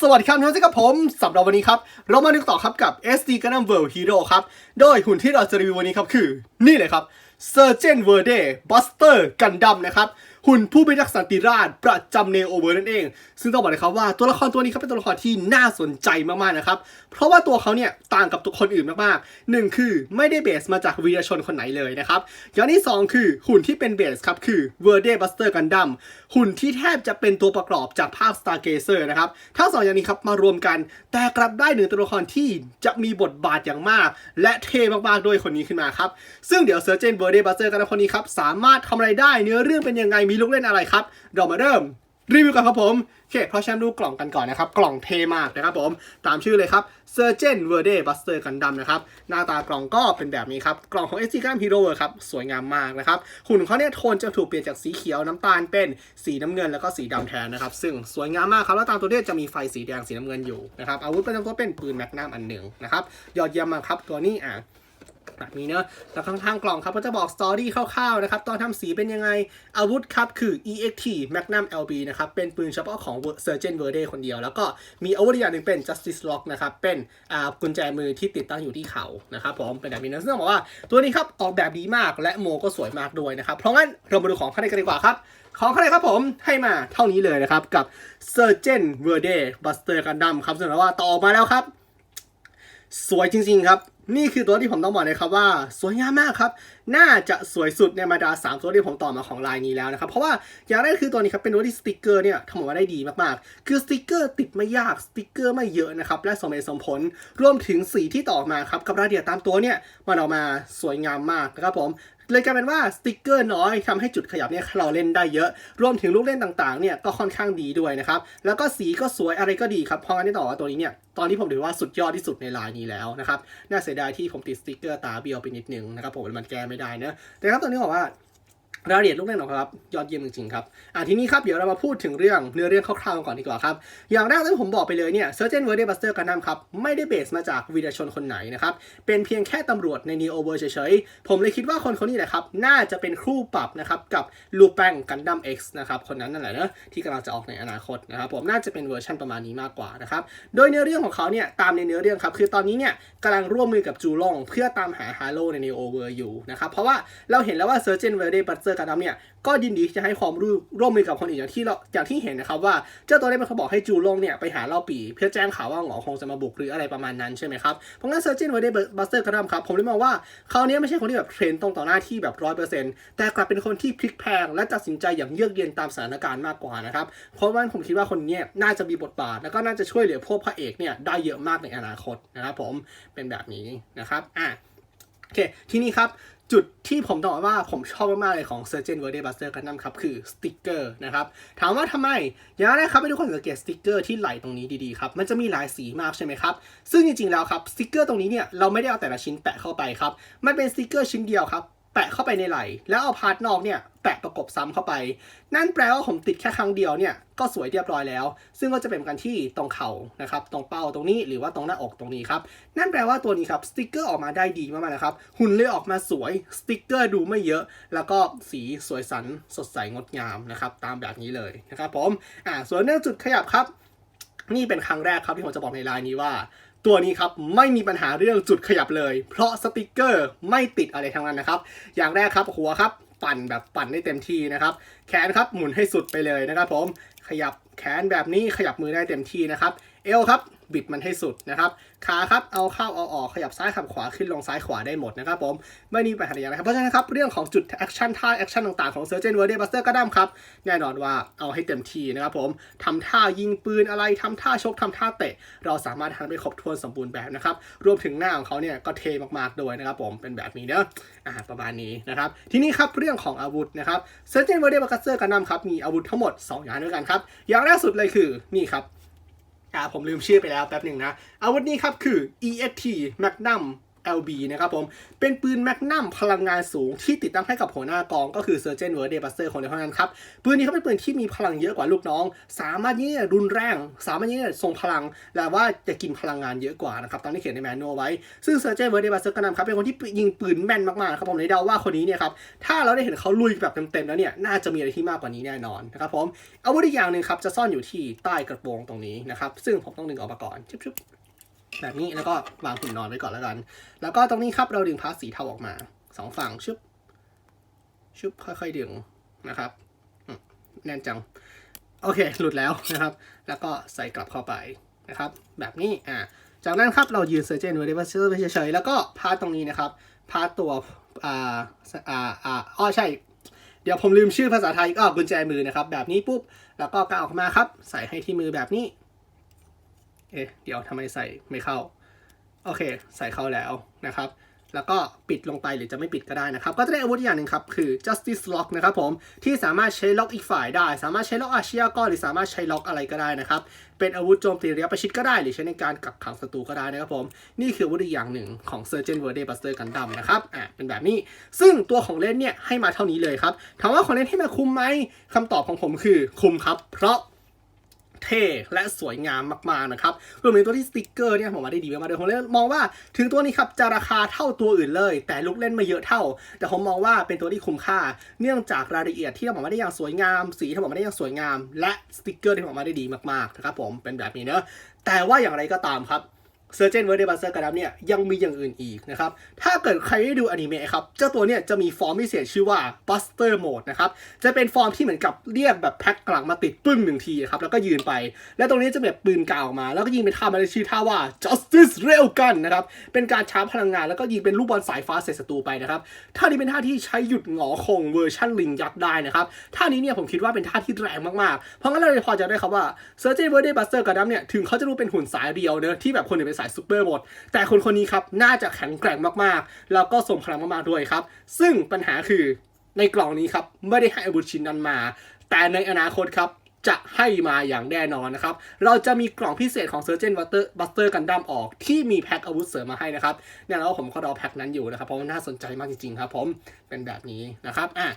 สวัสดีครับทุกท่านกับผมสำหรับวันนี้ครับ เรามาดูต่อครับกับ SD Gundam World Hero ครับ โดยหุ่นที่เราจะรีวิววันนี้ครับคือ นี่เลยครับ Surgeon Verde Buster Gundam นะครับ หุ่นผู้พิทักษ์สันติราษฎร์ประจำเนโอเวอร์นั่นเอง ซึ่งต้องบอกเลยครับว่าตัวละครตัวนี้ครับเป็นตัวละครที่น่าสนใจมากๆนะครับ เพราะว่าตัวเขาเนี่ยต่างกับตัวคนอื่นมากๆหนึ่งคือไม่ได้เบสมาจากวีรชนคนไหนเลยนะครับ อย่างที่สองคือหุ่นที่เป็นเบสครับคือ Verde Buster Gundam หุ่นที่แทบจะเป็นตัวประกอบจากภาค Stargazer นะครับทั้งสองอย่างนี้ครับมารวมกัน แต่กลับได้หนึ่งตัวละครที่จะมีบทบาทอย่างมาก และเท่มากๆด้วยคนนี้ขึ้นมาครับซึ่งเดี๋ยว Surgeon Verde Buster Gundam คนนี้ครับสามารถทำอะไรได้เนื้อเรื่องเป็นยังไงมีลูกเล่นอะไรครับ เรามาเริ่มรีวิวกันครับผมโอเคเพราะฉะนันดูกล่องกันก่อนนะครับ กล่องเทมากนะครับผม ตามชื่อเลยครับ Surgeon Verde Buster Gundam นะครับ หน้าตากล่องก็เป็นแบบนี้ครับ กล่องของ SC Gundam Hero ครับ สวยงามมากนะครับ หุ่นเขาเนี่ยโทนจะถูกเปลี่ยนจากสีเขียวน้ำตาลเป็นสีน้ำเงินแล้วก็สีดำแทนนะครับ ซึ่งสวยงามมากครับ แล้วตามตัวเนี่ยจะมีไฟสีแดงสีน้ำเงินอยู่นะครับ อาวุธประจำตัวเป็นปืนแมกนัมอันหนึ่งนะครับ ยอดเยี่ยมมากครับตัวนี้อะ แบบนี้เนอะแล้วข้างๆกล่องครับก็จะบอกสตอรี่คร่าวๆนะครับตอนทำสีเป็นยังไงอาวุธครับคือ EXT Magnum LB นะครับเป็นปืนเฉพาะของ Surgeon Verde คนเดียว แล้วก็มีอาวุธอีกอย่างหนึ่งเป็น Justice Lock นะครับเป็นอ่ากุญแจมือที่ติดตั้งอยู่ที่เข่านะครับผมเป็นแบบนี้นะซึ่งต้องบอกว่าตัวนี้ครับออกแบบดีมากและโมก็สวยมากด้วยนะครับเพราะงั้นเรามาดูของข้างในกันดีกว่าครับของข้างในครับผมให้มาเท่านี้เลยนะครับกับ Surgeon Verde Buster Gundam ครับซึ่งว่าต่อออกมาแล้วครับ สวยจริง ๆ ครับ นี่คือตัวที่ผมต้องบอกเลยครับว่าสวยงามมากครับ น่าจะสวยสุดในบรรดา3ตัวที่ผมต่อมาของลายนี้แล้วนะครับ เพราะว่าอย่างแรกคือตัวนี้ครับเป็นตัวที่สติกเกอร์เนี่ยทำออกมาได้ดีมากๆ คือสติกเกอร์ติดไม่ยากสติกเกอร์ไม่เยอะนะครับและสมเหตุสมผลรวมถึงสีที่ต่อมาครับกับรายละเอียดตามตัวเนี่ยมันออกมาสวยงามมากนะครับผม เลยกลายเป็นว่าสติกเกอร์น้อยทำให้จุดขยับเนี่ยเราเล่นได้เยอะ รวมถึงลูกเล่นต่างๆเนี่ยก็ค่อนข้างดีด้วยนะครับ แล้วก็สีก็สวยอะไรก็ดีครับ เพราะงั้นต่อว่าตัวนี้เนี่ยตอนนี้ผมถือว่าสุดยอดที่สุดในลายนี้แล้วนะครับ น่าเสียดายที่ผมติดสติกเกอร์ตาเบี้ยวไปนิดนึงนะครับผมมันแก้ไม่ได้นะแต่ครับตัวนี้บอกว่า รายละเอียดลูกเล่นของเขาครับยอดเยี่ยมจริงๆครับอะทีนี้ครับเดี๋ยวเรามาพูดถึงเรื่องเนื้อเรื่องคร่าวๆก่อนดีกว่าครับ อย่างแรกที่ผมบอกไปเลยเนี่ย Surgeon Verde Buster Gundam ครับไม่ได้เบสมาจากวีรชนคนไหนนะครับ เป็นเพียงแค่ตำรวจใน Neo World เฉยๆ ผมเลยคิดว่าคนคนนี้แหละครับ น่าจะเป็นคู่ปรับนะครับกับลูแปง Gundam X นะครับคนนั้นนั่นแหละเนอะที่กำลังจะออกในอนาคตนะครับผมน่าจะเป็นเวอร์ชันประมาณนี้มากกว่านะครับโดยเนื้อเรื่องของเขาเนี่ยตามในเนื้อเรื่องครับคือตอนนี้เนี่ยกำลังร่วมมือกับจูลงเพื่อตามหาฮาโลใน Neo World อยู่นะครับเพราะว่าเราเห็นแล้วว่า Surgeon Verde Buster Gundam เคาร์ดัมเนี่ยก็ยินดีจะให้ความร่วมร่วมมือกับคนอื่นอย่างที่เราอย่างที่เห็นนะครับว่าเจ้าตัวได้เป็นคนบอกให้จูลงเนี่ยไปหาเล่าปีเพื่อแจ้งข่าวว่าหงอคงจะมาบุกหรืออะไรประมาณนั้นใช่ไหมครับเพราะงั้นเซอร์เจนไวเดบัสเตอร์กระทำครับผมเลยมองว่าเขาเนี้ยไม่ใช่คนที่แบบเทรนตรงต่อหน้าที่แบบร้อยเปอร์เซ็นต์แต่กลับเป็นคนที่พลิกแพงและตัดสินใจอย่างเยือกเย็นตามสถานการณ์มากกว่านะครับเพราะว่าผมคิดว่าคนเนี้ยน่าจะมีบทบาท แล้วก็น่าจะช่วยเหลือพวกพระเอกเนี่ยได้เยอะมากในอนาคตนะครับผมเป็นแบบนี้นะครับอะ โอเค ทีนี้ครับ จุดที่ผมต้องบอกว่าผมชอบมากๆเลยของ Surgeon Verde Buster Gundam ครับ คือสติกเกอร์นะครับ ถามว่าทำไม อย่างแรกครับให้ทุกคนสังเกตสติกเกอร์ที่ไหลตรงนี้ดีๆครับ มันจะมีหลายสีมากใช่ไหมครับ ซึ่งจริงๆแล้วครับสติกเกอร์ตรงนี้เนี่ยเราไม่ได้เอาแต่ละชิ้นแปะเข้าไปครับ มันเป็นสติกเกอร์ชิ้นเดียวครับ แปะเข้าไปในไหล แล้วเอาพาร์ทนอกเนี่ยแปะประกบซ้ำเข้าไป นั่นแปลว่าผมติดแค่ครั้งเดียวเนี่ยก็สวยเรียบร้อยแล้ว ซึ่งก็จะเป็นกันที่ตรงเข่านะครับตรงเป้าตรงนี้หรือว่าตรงหน้าอกตรงนี้ครับนั่นแปลว่าตัวนี้ครับสติกเกอร์ออกมาได้ดีมากๆนะครับหุ่นเลยออกมาสวยสติกเกอร์ดูไม่เยอะ แล้วก็สีสวยสันสดใสงดงามนะครับตามแบบนี้เลยนะครับผมอ่าส่วนเรื่องจุดขยับครับ นี่เป็นครั้งแรกครับที่ผมจะบอกในไลน์นี้ว่า ตัวนี้ครับไม่มีปัญหาเรื่องจุดขยับเลย เพราะสติกเกอร์ไม่ติดอะไรทั้งนั้นนะครับ อย่างแรกครับหัวครับปั่นแบบปั่นได้เต็มที่นะครับ แขนครับหมุนให้สุดไปเลยนะครับผมขยับแขนแบบนี้ขยับมือได้เต็มที่นะครับ เอวครับบิดมันให้สุดนะครับขาครับเอาเข้าเอาออกขยับซ้ายขับขวาขึ้นลงซ้ายขวาได้หมดนะครับผมไม่มีปัญหาอะไรนะครับเพราะฉะนั้นครับเรื่องของจุดแอคชั่นท่าแอคชั่นต่างๆของ Surgeon Verde Buster Gundam ครับแน่นอนว่าเอาให้เต็มที่นะครับผมทำท่ายิงปืนอะไรทำท่าชกทำท่าเตะ เราสามารถทำได้ครบถ้วนสมบูรณ์แบบนะครับรวมถึงหน้าของเขาเนี่ยก็เทมากๆด้วยนะครับผมเป็นแบบนี้เนอะอ่าประมาณนี้นะครับทีนี้ครับเรื่องของอาวุธนะครับ Surgeon Verde Buster Gundam ครับมีอาวุธทั้งหมด 2 อย่างด้วยกันครับอย่างแรกสุดเลยคือนี่ครับ อ่าผมลืมชื่อไปแล้วแป๊บหนึ่งนะอาวุธนี้ครับคือ EST Magnum LB นะครับผม เป็นปืนแมกนัมพลังงานสูงที่ติดตั้งให้กับหัวหน้ากอง ก็คือ Surgeon Verde Buster คนเดียวเท่านั้นครับ ปืนนี้เขาเป็นปืนที่มีพลังเยอะกว่าลูกน้อง สามารถยิงรุนแรง สามารถยิงทรงพลังแต่ว่าจะกินพลังงานเยอะกว่านะครับตามที่เขียนในแมนนวลไว้ ซึ่ง Surgeon Verde Buster ก็นำครับเป็นคนที่ยิงปืนแม่นมากๆครับผมเลยเดาว่าคนนี้เนี่ยครับถ้าเราได้เห็นเขาลุยแบบเต็มๆแล้วเนี่ยน่าจะมีอะไรที่มากกว่านี้แน่นอนนะครับผมอาวุธอีกอย่างหนึ่งครับจะซ่อนอยู่ที่ใต้กระโปรงตรงนี้นะครับซึ่งผมต้องดึงออกมาก่อนชุบๆ แบบนี้แล้วก็วางหุ่นนอนไว้ก่อนแล้วกัน แล้วก็ตรงนี้ครับเราดึงพาสสีเทาออกมาสองฝั่งชุบชุบค่อยๆดึงนะครับแน่นจัง โอเค หลุดแล้วนะครับ แล้วก็ใส่กลับเข้าไปนะครับ แบบนี้อ่าจากนั้นครับเรายืนเซอร์เจนไว้ได้ว่าเชื่อไปเฉยๆแล้วก็พาตรงนี้นะครับ พาตัวอ่าอ่าอ่าอ้อใช่ เดี๋ยวผมลืมชื่อภาษาไทยก็กุญแจมือนะครับ แบบนี้ปุ๊บ แล้วก็กางออกมาครับ ใส่ให้ที่มือแบบนี้ เอ๊ะเดี๋ยวทำไมใส่ไม่เข้า โอเค ใส่เข้าแล้วนะครับ แล้วก็ปิดลงไปหรือจะไม่ปิดก็ได้นะครับ ก็จะได้อาวุธอย่างหนึ่งครับ คือ justice lock นะครับผม ที่สามารถใช้ล็อกอีกฝ่ายได้ สามารถใช้ล็อกอาเชียก็หรือสามารถใช้ล็อกอะไรก็ได้นะครับ เป็นอาวุธโจมตีระยะประชิดก็ได้ หรือใช้ในการกักขังศัตรูก็ได้นะครับผม นี่คืออาวุธอีกอย่างหนึ่งของ Surgeon Verde Buster Gundam นะครับ อะ เป็นแบบนี้ ซึ่งตัวของเล่นเนี่ยให้มาเท่านี้เลยครับ ถามว่าของเล่นให้มาคุ้มไหมคำตอบของผมคือคุ้มครับ เพราะ เท่และสวยงามมากๆนะครับรวมถึงตัวที่สติกเกอร์เนี่ยผมมาได้ดีมากๆเลยผมเลยมองว่าถึงตัวนี้ครับจะราคาเท่าตัวอื่นเลย แต่ลูกเล่นไม่เยอะเท่า แต่ผมมองว่าเป็นตัวที่คุ้มค่า เนื่องจากรายละเอียดที่ทำออกมาได้อย่างสวยงาม สีที่ทำออกมาได้อย่างสวยงาม และสติกเกอร์ที่ทำออกมาได้ดีมากๆนะครับผมเป็นแบบนี้เนอะแต่ว่าอย่างไรก็ตามครับ เซอร์เจนเวอร์เดบัสเซอร์กระดับเนี่ยยังมีอย่างอื่นอีกนะครับ ถ้าเกิดใครได้ดูอนิเมะครับ เจ้าตัวเนี่ยจะมีฟอร์มพิเศษชื่อว่า Buster Mode นะครับ จะเป็นฟอร์มที่เหมือนกับเรียกแบบแพ็คกลังมาติดปึ้งหนึ่งทีครับ แล้วก็ยืนไป แล้วตรงนี้จะแบบปืนกาวออกมา แล้วก็ยิงเป็นท่ามาในชื่อท่าว่า Justice Rail Gun นะครับ เป็นการชาร์จพลังงาน แล้วก็ยิงเป็นลูกบอลสายฟ้าใส่ศัตรูไปนะครับ ท่านี้เป็นท่าที่ใช้หยุดหงอคงเวอร์ชันลิงยักษ์ได้นะครับ ท่านี้เนี่ยผมคิดว่าเป็นท่าที่แรงมากๆ เพราะงั้นเราเลยพอจะได้ครับว่า Surgeon Verde Buster กระดับเนี่ยถึงเขาจะดูเป็นหุ่นสายเดียวเนอะที่แบบคนอื่นเป็นสายซูเปอร์หมดแต่คนคนนี้ครับน่าจะแข็งแกร่งมากๆ แล้วก็ทรงพลังมากๆด้วยครับ ซึ่งปัญหาคือในกล่องนี้ครับไม่ได้ให้อาวุธชิ้นนั้นมา แต่ในอนาคตครับจะให้มาอย่างแน่นอนนะครับ เราจะมีกล่องพิเศษของ Surgeon Buster Buster Gundam ออกที่มีแพ็คอาวุธเสริมมาให้นะครับเนี่ยแล้วผมก็รอแพ็คนั้นอยู่นะครับ เพราะว่าน่าสนใจมากจริงๆครับผมเป็นแบบนี้นะครับอะ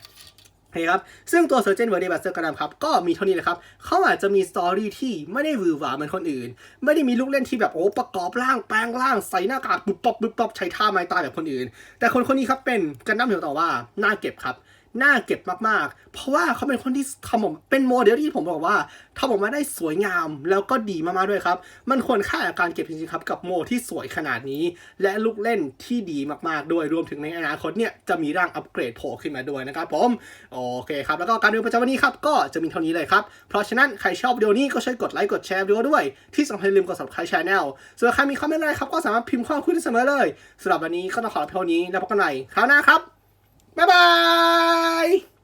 นะครับซึ่งตัวเซอร์เจนเวอร์เดบัสเซอร์กระดัมครับก็มีเท่านี้แหละครับเขาอาจจะมีสตอรี่ที่ไม่ได้วือหวาเหมือนคนอื่น ไม่ได้มีลูกเล่นที่แบบโอ้ประกอบร่างแปลงร่างใส่หน้ากากปุ๊บปั๊บปุ๊บปั๊บใช้ท่าไม้ตายแบบคนอื่น แต่คนคนนี้ครับเป็นกันดั้มเหียวต่อว่าน่าเก็บครับ น่าเก็บมากๆ เพราะว่าเขาเป็นคนที่ทำออกเป็นโมเดลที่ผมบอกว่าทำออกมาได้สวยงามแล้วก็ดีมากๆด้วยครับ มันควรค่ากับการเก็บจริงๆครับกับโมที่สวยขนาดนี้ และลูกเล่นที่ดีมากๆด้วยรวมถึงในอนาคตเนี่ยจะมีร่างอัปเกรดโผล่ขึ้นมาด้วยนะครับผมโอเคครับแล้วก็การดูประจำวันนี้ครับก็จะมีเท่านี้เลยครับเพราะฉะนั้นใครชอบวิดีโอนี้ก็ช่วยกดไลค์กดแชร์วิดีโอด้วย ที่สำคัญอย่าลืมกด subscribe channel ส่วนใครมีคอมเมนต์อะไรครับก็สามารถพิมพ์ข้อความคุยได้เสมอเลยสำหรับวันนี้ก็ต้องขอลาเท่านี้แล้วพบกันใหม่คราวหน้าครับ บ๊ายบาย